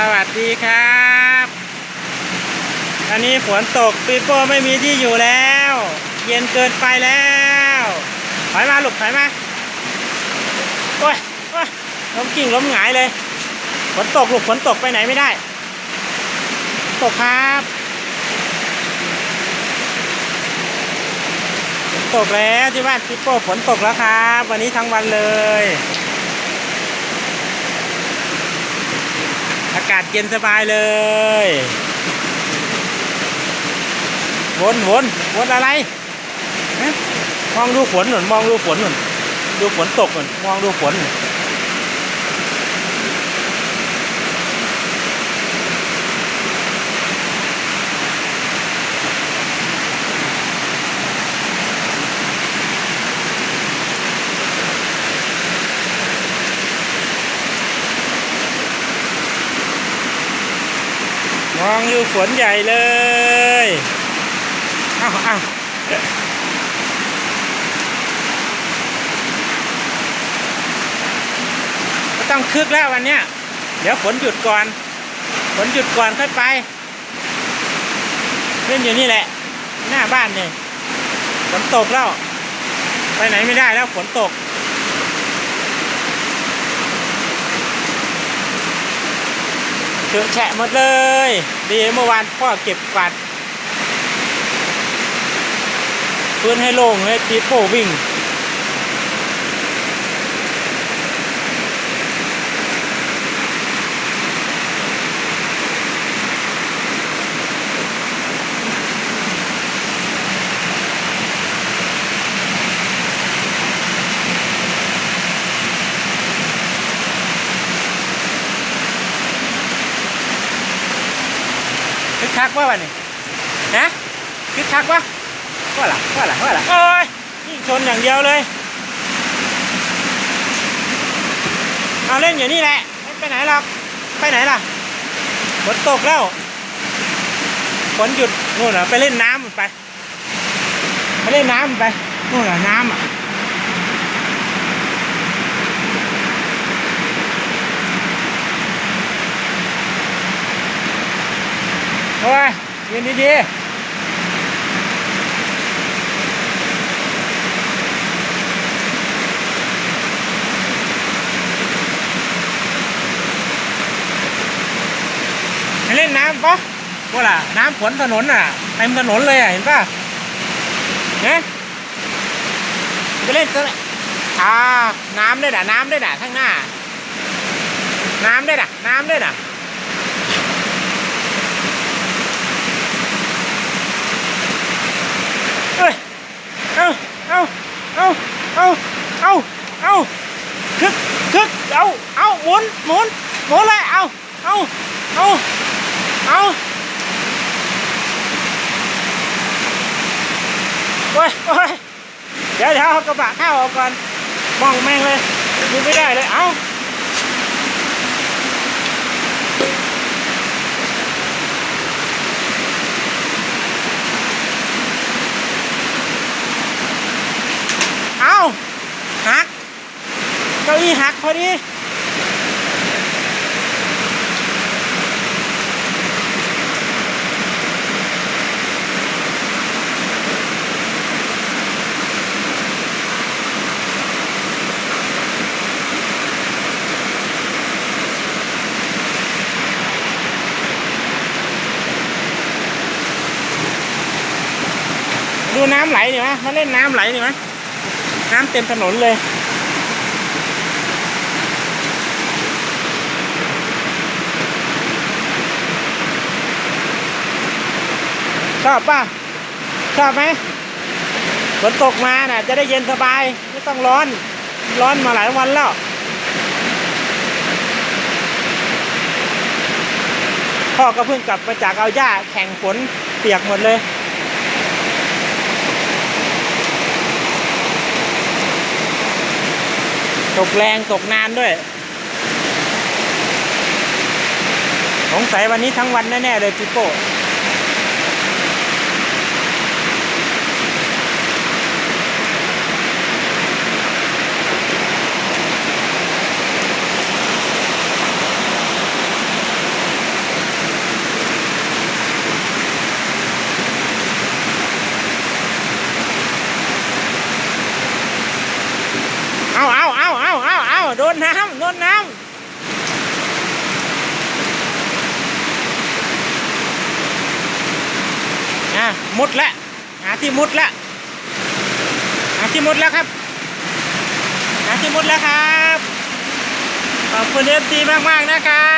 สวัสดีครับ อันนี้ฝนตกปีโป้ไม่มีที่อยู่แล้ว เย็นเกินไปแล้วถอยมาหลูกถอยมาโอ้ยโอ้ยล้มกิ่งล้มหงายเลยฝนตกหลูกฝนตกไปไหนไม่ได้ ตกครับตกแล้วที่บ้านปีโป้ฝนตกแล้วครับ วันนี้ทั้งวันเลย อากาศเย็นสบายเลย วนวนวนอะไรมองดูฝนหนุนมองดูฝนหนุนดูฝนตกหนุนมองดูฝน มองดูฝนใหญ่เลยอ้าวอ้าวต้องคึกแล้ววันเนี้ย เดี๋ยวฝนหยุดก่อน ฝนหยุดก่อนค่อยไป เล่นอยู่นี่แหละ หน้าบ้านเนี่ยฝนตกแล้ว ไปไหนไม่ได้แล้วฝนตก เฉอะแฉะหมดเลย ดีเมื่อวานพ่อเก็บกวาดพื้นให้โล่งให้ปีโป้วิ่ง คักว่าวันนี้นะคึกคักวะว่าล่ะว่าล่ะว่าล่ะโอ้ยยิ่ชนอย่างเดียวเลยเอาเล่นอยู่นี่แหละไม่ไปไหนหรอกไปไหนล่ะฝนตกแล้วฝนหยุดนู่นน่ะไปเล่นน้ำไปไปเล่นน้ำไปนู่นน่ะน้ำอะ อ้ยยืนดีๆเล่นน้ำปะว่าล่ะ น้ำฝนถนนน่ะเต็มถนนเลยอะ เห็นปะเนี่ยไปเล่นตัวอ่าน้ำได้วยน่ะ น้ำได้วยน่ะข้างหน้า น้ำได้วยน่ะ น้ำได้วยน่ะ เอ้ยเอ้าเอ้าเอ้าเอ้าเอาเอาคึกคึกเอาเอาหมุนหมุนหมุนเลยเอาเอาเอาเอาโอ้ยโอ้ยเดี๋ยวเดี๋ยวเอากระบะเข้าออกก่อนมองแม่งเลยดูไม่ได้เลยเอาเอาหักีหักพอดีดูน้ำไหลดิมะมาเล่นน้ำไหลดิมะน้ำเต็มถนนเลย ชอบป่ะ ชอบไหมฝนตกมาน่ะ จะได้เย็นสบาย ไม่ต้องร้อน ร้อนมาหลายวันแล้วพ่อก็เพิ่งกลับมาจากเอาหญ้าแข่งฝนเปียกหมดเลยตกแรงตกนานด้วย สงสัยวันนี้ทั้งวันแน่ ๆ เลยพี่โป้ นน้ำโดนน้ำนะมุดละวหาที่มุดละวหาที่มุดแล้วครับ หาที่มุดแล้วครับ ขอบคุณเอฟซีมาก ๆ นะครับ